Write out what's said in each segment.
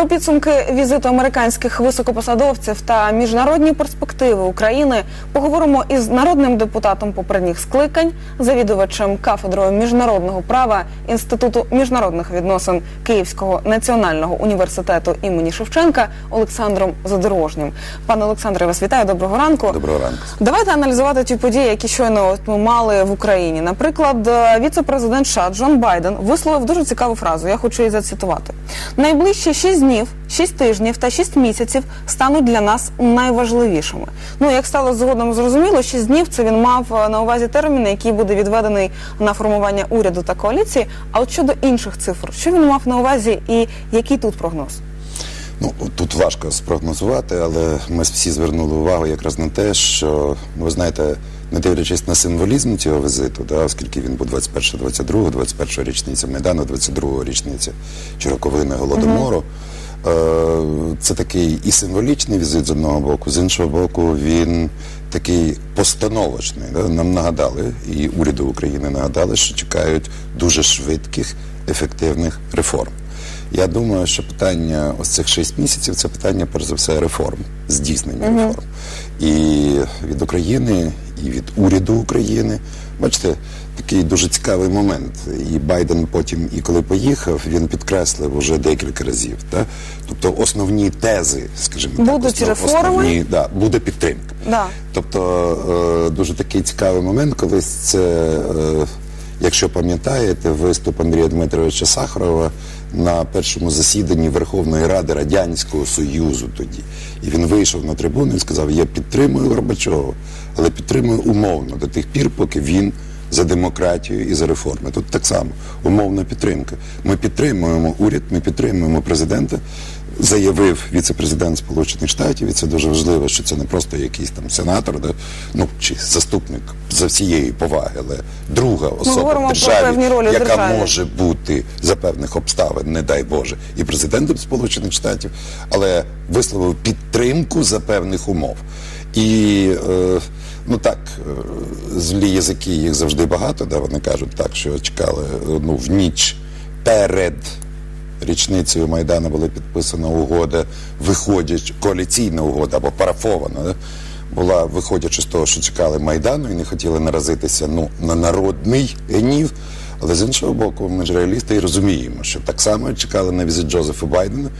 Про підсумки візиту американських високопосадовців та міжнародні перспективи України поговоримо із народним депутатом попередніх скликань, завідувачем кафедрою міжнародного права Інституту міжнародних відносин Київського національного університету імені Шевченка Олександром Задорожнім. Пане Олександре, вас вітаю. Доброго ранку. Доброго ранку. Давайте аналізувати ті події, які щойно от ми мали в Україні. Наприклад, е, віце-президент США Джон Байден висловив дуже цікаву фразу. Я хочу її зацитувати. Найближчі 6 днів, 6 тижнів та 6 місяців стануть для нас найважливішими. Ну як стало згодом зрозуміло, 6 днів це він мав е, на увазі термін, який буде відведений на формування уряду та коаліції. А от щодо інших цифр, що він мав на увазі, і який тут прогноз? Ну тут важко спрогнозувати, але ми всі звернули увагу якраз на те, що ну, ви знаєте, не дивлячись на символізм цього візиту, да, оскільки він був 21 22 21 річниця Майдану, 22 річниця чи роковини голодомору. Е, Це такий і символічний візит з одного боку, з іншого боку, він такий постановочний. Нам нагадали, і уряду України нагадали, що чекають дуже швидких, ефективних реформ. Я думаю, що питання ось цих шість місяців це питання, перш за все, реформ, здійснення реформ. І від України, і від уряду України. Бачите, такий дуже цікавий момент. І Байден потім, і коли поїхав, він підкреслив уже декілька разів. Да? Тобто основні тези, скажімо так, основ- реформи? основні, да, буде підтримка. Да. Тобто е, дуже такий цікавий момент, колись це, е, якщо пам'ятаєте, виступ Андрія Дмитровича Сахарова на першому засіданні Верховної Ради Радянського Союзу тоді. І він вийшов на трибуну і сказав: Я підтримую Горбачова, але підтримую умовно до тих пір, поки він. За демократію і за реформи. Тут так само умовна підтримка. Ми підтримуємо уряд, ми підтримуємо президента. Заявив віце-президент Сполучених Штатів, і це дуже важливо, що це не просто якийсь там сенатор, да? ну чи заступник за всієї поваги, але друга особа в державі, яка державі. може бути за певних обставин, не дай Боже, і президентом Сполучених Штатів, але висловив підтримку за певних умов. І е, ну так, е, злі язики їх завжди багато, да, вони кажуть так, що чекали е, ну, в ніч перед річницею Майдану була підписана угода, виходячи, коаліційна угода або парафована. Да? Була виходячи з того, що чекали Майдану і не хотіли наразитися ну, на народний гнів. Але з іншого боку, ми ж реалісти і розуміємо, що так само чекали на візит Джозефа Байдена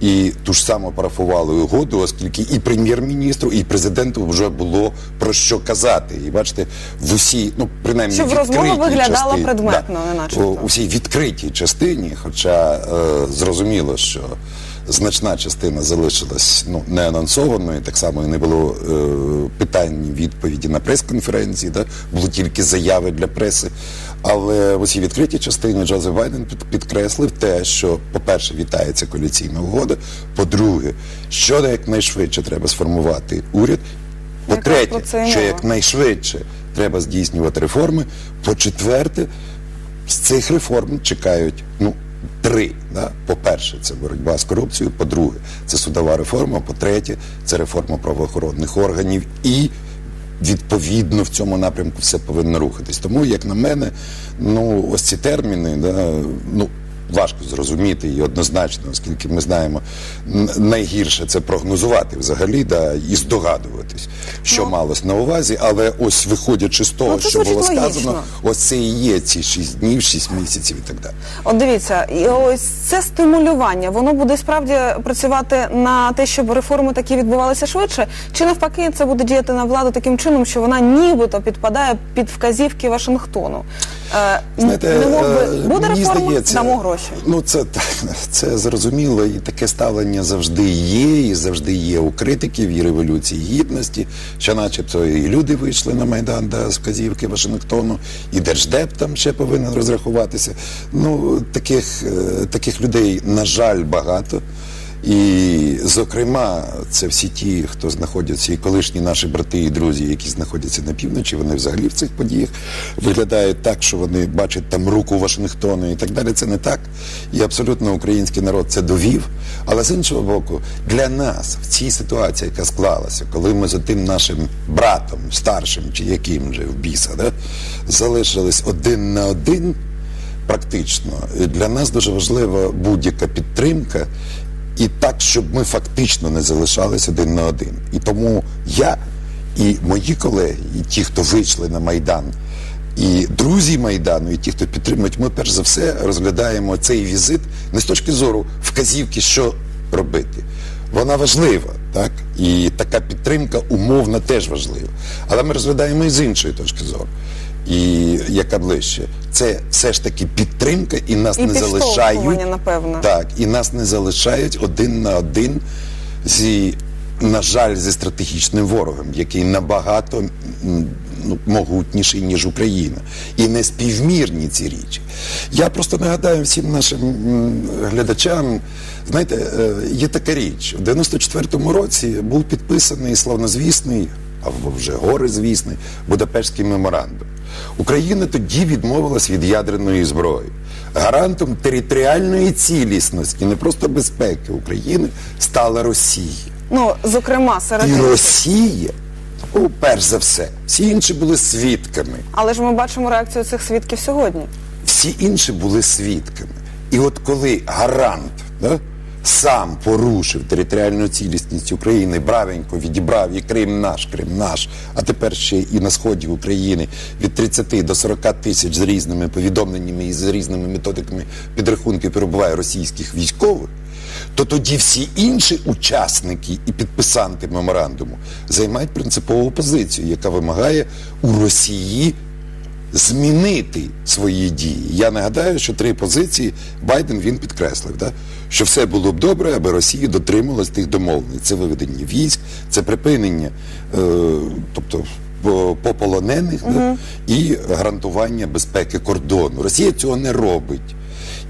і ту ж саму парафували угоду, оскільки і прем'єр-міністру, і президенту вже було про що казати. І бачите, в усій, ну принаймні Щоб розмова виглядала частині, предметно, не начебто. у, всій відкритій частині, хоча е, зрозуміло, що значна частина залишилась ну, не анонсованою, так само і не було е, питань відповіді на прес-конференції, да? було тільки заяви для преси. Але в усій відкритій частині Джозеф Байден підкреслив те, що, по-перше, вітається коаліційна угода, по-друге, що якнайшвидше треба сформувати уряд. По-третє, що якнайшвидше треба здійснювати реформи. По-четверте, з цих реформ чекають ну, три. Да? По-перше, це боротьба з корупцією, по-друге, це судова реформа, по-третє, це реформа правоохоронних органів і. Відповідно в цьому напрямку все повинно рухатись. Тому, як на мене, ну ось ці терміни, да, ну важко зрозуміти і однозначно, оскільки ми знаємо, найгірше це прогнозувати взагалі, да, і здогадуватись, що Ну. малось на увазі. Але ось виходячи з того, Ну, що було звучить сказано, логічно. ось це і є ці шість днів, шість місяців і так далі. От дивіться, і ось це стимулювання, воно буде справді працювати на те, щоб реформи такі відбувалися швидше, чи навпаки, це буде діяти на владу таким чином, що вона нібито підпадає під вказівки Вашингтону. Е, Знаєте, не мог би, е, буде мені реформа, здається, дамо гроші. Ну це це зрозуміло, і таке ставлення завжди є, і завжди є у критиків і революції гідності, що начебто і люди вийшли на майдан да, з вказівки Вашингтону, і держдеп там ще повинен розрахуватися. Ну таких, е, таких людей на жаль багато. І, зокрема, це всі ті, хто знаходяться, і колишні наші брати і друзі, які знаходяться на півночі, вони взагалі в цих подіях виглядають так, що вони бачать там руку Вашингтону і так далі. Це не так. І абсолютно український народ це довів. Але з іншого боку, для нас в цій ситуації, яка склалася, коли ми за тим нашим братом, старшим чи яким же в біса, да, залишились один на один. Практично для нас дуже важлива будь-яка підтримка і так, щоб ми фактично не залишались один на один. І тому я і мої колеги, і ті, хто вийшли на Майдан, і друзі Майдану, і ті, хто підтримують, ми перш за все розглядаємо цей візит не з точки зору вказівки, що робити. Вона важлива, так? І така підтримка умовна теж важлива. Але ми розглядаємо і з іншої точки зору. І яка ближче, це все ж таки підтримка, і нас І не залишають. підштовхування, напевно. Так, і нас не залишають один на один зі, на жаль, зі стратегічним ворогом, який набагато м, ну, могутніший, ніж Україна. І не співмірні ці річі. Я просто нагадаю всім нашим м, глядачам, знаєте, е, є така річ. В 94-му році був підписаний славнозвісний, або вже горизвісний, Будапештський меморандум. Україна тоді відмовилась від ядерної зброї. Гарантом територіальної цілісності, не просто безпеки України, стала Росія. Ну, зокрема, серед І. Росія, ну, перш за все, всі інші були свідками. Але ж ми бачимо реакцію цих свідків сьогодні. Всі інші були свідками. І от коли гарант да, сам порушив територіальну цілісність України, бравенько відібрав і Крим наш, Крим наш, а тепер ще і на сході України від 30 до 40 тисяч з різними повідомленнями і з різними методиками підрахунків перебуває російських військових, то тоді всі інші учасники і підписанти меморандуму займають принципову позицію, яка вимагає у Росії змінити свої дії. Я нагадаю, що три позиції Байден він підкреслив, да? що все було б добре, аби Росія дотрималась тих домовлень. Це виведення військ, це припинення, е, тобто по- пополонених да? і гарантування безпеки кордону. Росія цього не робить.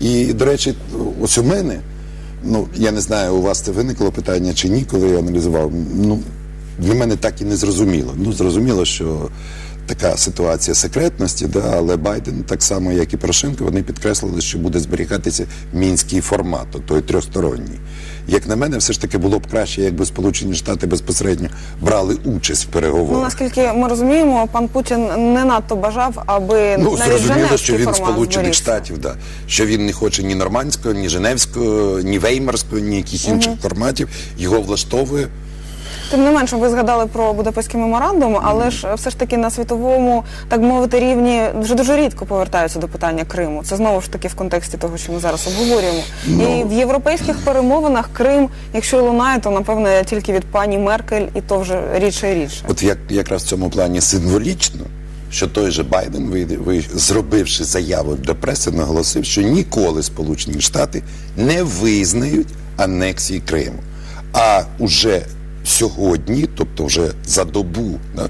І, до речі, ось у мене, ну я не знаю, у вас це виникло питання чи ні, коли я аналізував. Ну, для мене так і не зрозуміло. Ну, зрозуміло, що така ситуація секретності, да, але Байден, так само як і Порошенко, вони підкреслили, що буде зберігатися мінський формат, той трьохсторонній. Як на мене, все ж таки було б краще, якби Сполучені Штати безпосередньо брали участь в Ну, наскільки ми розуміємо, пан Путін не надто бажав, аби Ну, навіть зрозуміло, що він Сполучених. Штатів, да. що він не хоче ні нормандського, ні женевського, ні веймарського, ні яких інших форматів. Його влаштовує. Тим не менше, ви згадали про Будапештський меморандум, але ж все ж таки на світовому, так мовити, рівні вже дуже рідко повертаються до питання Криму. Це знову ж таки в контексті того, що ми зараз обговорюємо. Ну. І в європейських перемовинах Крим, якщо лунає, то напевно тільки від пані Меркель, і то вже рідше і рідше. От як якраз в цьому плані символічно, що той же Байден, ви, ви, зробивши заяву до преси, наголосив, що ніколи Сполучені Штати не визнають анексії Криму. А уже сьогодні, тобто вже за добу, да,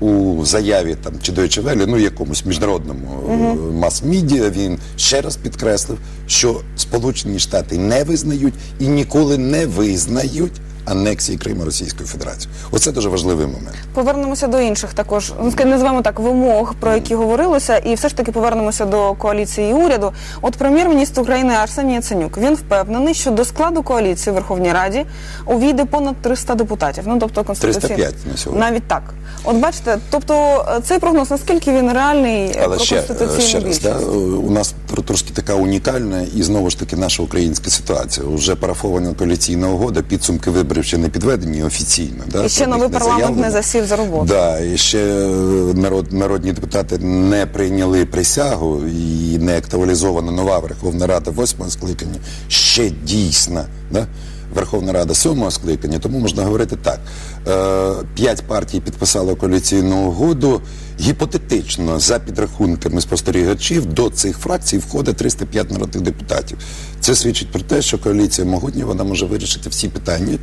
у заяві там чи Deutsche Welle, ну якомусь міжнародному е, мас-мідіа, він ще раз підкреслив, що Сполучені Штати не визнають і ніколи не визнають анексії Криму Російською Федерацією. Оце дуже важливий момент. Повернемося до інших також, ну називаємо так вимог, про які говорилося, і все ж таки повернемося до коаліції і уряду. От прем'єр-міністр України Арсеній Яценюк він впевнений, що до складу коаліції в Верховній Раді увійде понад 300 депутатів. Ну тобто конституційно 305 на сьогодні. навіть так. От бачите, тобто е, цей прогноз наскільки він реальний е, Але про ще, ще раз, да, у нас тр- трошки така унікальна і знову ж таки наша українська ситуація. Уже парафована коаліційна угода, підсумки виборів ще не підведені офіційно. Да, І ще новий не парламент не засів за роботу. Да, і ще е, народ, народні депутати не прийняли присягу і не актуалізована нова Верховна Рада восьмого скликання, ще дійсна. Да? Верховна Рада сьомого скликання, тому можна говорити так. Е, П'ять партій підписали коаліційну угоду. Гіпотетично, за підрахунками спостерігачів, до цих фракцій входить 305 народних депутатів. Це свідчить про те, що коаліція могутня, вона може вирішити всі питання,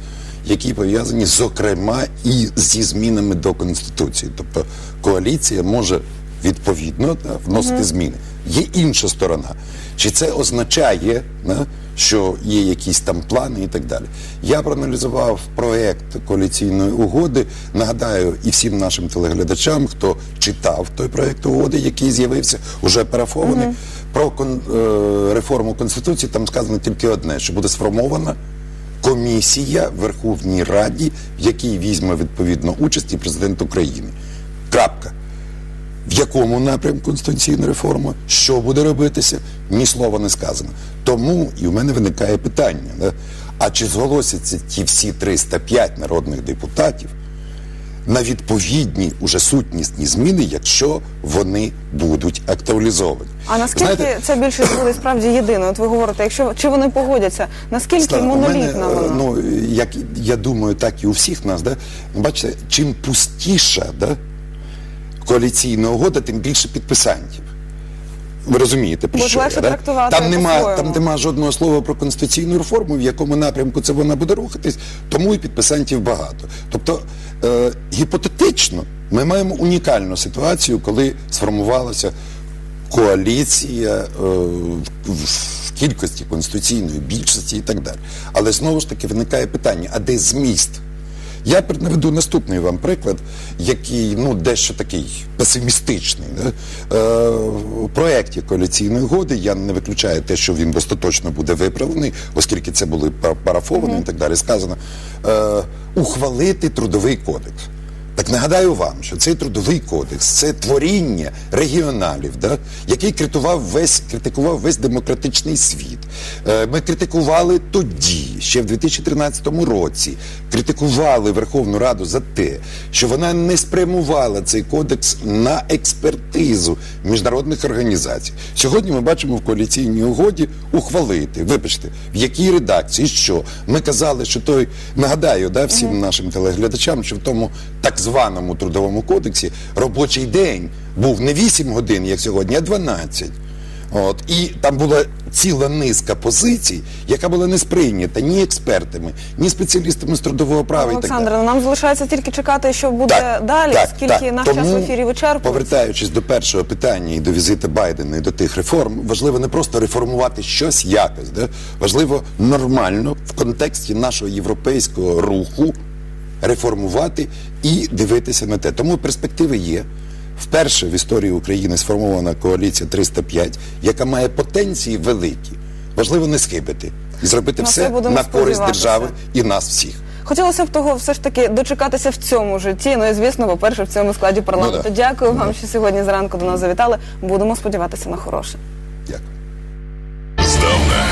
які пов'язані, зокрема, і зі змінами до Конституції. Тобто коаліція може відповідно да, вносити зміни. Є інша сторона. Чи це означає, да, що є якісь там плани і так далі? Я проаналізував проект коаліційної угоди. Нагадаю і всім нашим телеглядачам, хто читав той проект угоди, який з'явився, уже парафований. Про кон, е, реформу Конституції там сказано тільки одне: що буде сформована комісія в Верховній Раді, в якій візьме відповідно участь і президент України. Крапка. В якому напрямку конституційна реформа, що буде робитися, ні слова не сказано. Тому і у мене виникає питання: да? а чи зголосяться ті всі 305 народних депутатів на відповідні уже сутнісні зміни, якщо вони будуть актуалізовані? А наскільки Знаєте, ця більшість буде справді єдиною? От ви говорите, якщо чи вони погодяться, наскільки Слава, монолітна мене, е, вона? Ну, як я думаю, так і у всіх нас, да? бачите, чим пустіша да, коаліційна угода, тим більше підписантів. Ви розумієте, про Бо що я, да? там нема, там нема жодного слова про конституційну реформу, в якому напрямку це вона буде рухатись, тому і підписантів багато. Тобто, е, гіпотетично, ми маємо унікальну ситуацію, коли сформувалася коаліція е, в, в кількості конституційної більшості і так далі. Але знову ж таки виникає питання: а де зміст? Я наведу наступний вам приклад, який ну дещо такий песимістичний. Да? Е, у проєкті коаліційної угоди я не виключаю те, що він остаточно буде виправлений, оскільки це були парафовані mm -hmm. і так далі. Сказано е, ухвалити трудовий кодекс. Так нагадаю вам, що цей трудовий кодекс це творіння регіоналів, да, який критикував весь, критикував весь демократичний світ. Е, ми критикували тоді, ще в 2013 році, критикували Верховну Раду за те, що вона не спрямувала цей кодекс на експертизу міжнародних організацій. Сьогодні ми бачимо в коаліційній угоді ухвалити. Вибачте, в якій редакції що? Ми казали, що той нагадаю, да, всім нашим телеглядачам, що в тому так званому трудовому кодексі робочий день був не 8 годин, як сьогодні, а 12. От і там була ціла низка позицій, яка була не сприйнята ні експертами, ні спеціалістами з трудового права. і так далі. Нам залишається тільки чекати, що буде далі, оскільки наш час в ефірі вичерпується. Повертаючись до першого питання і до візиту Байдена і до тих реформ, важливо не просто реформувати щось якось, да? важливо нормально в контексті нашого європейського руху реформувати і дивитися на те. Тому перспективи є. Вперше в історії України сформована коаліція 305, яка має потенції великі. Важливо не схибити і зробити На все на користь держави і нас всіх. Хотілося б того все ж таки дочекатися в цьому житті. Ну і звісно, по-перше, в цьому складі парламенту. Ну да. Дякую вам, що сьогодні зранку до нас завітали. Будемо сподіватися на хороше.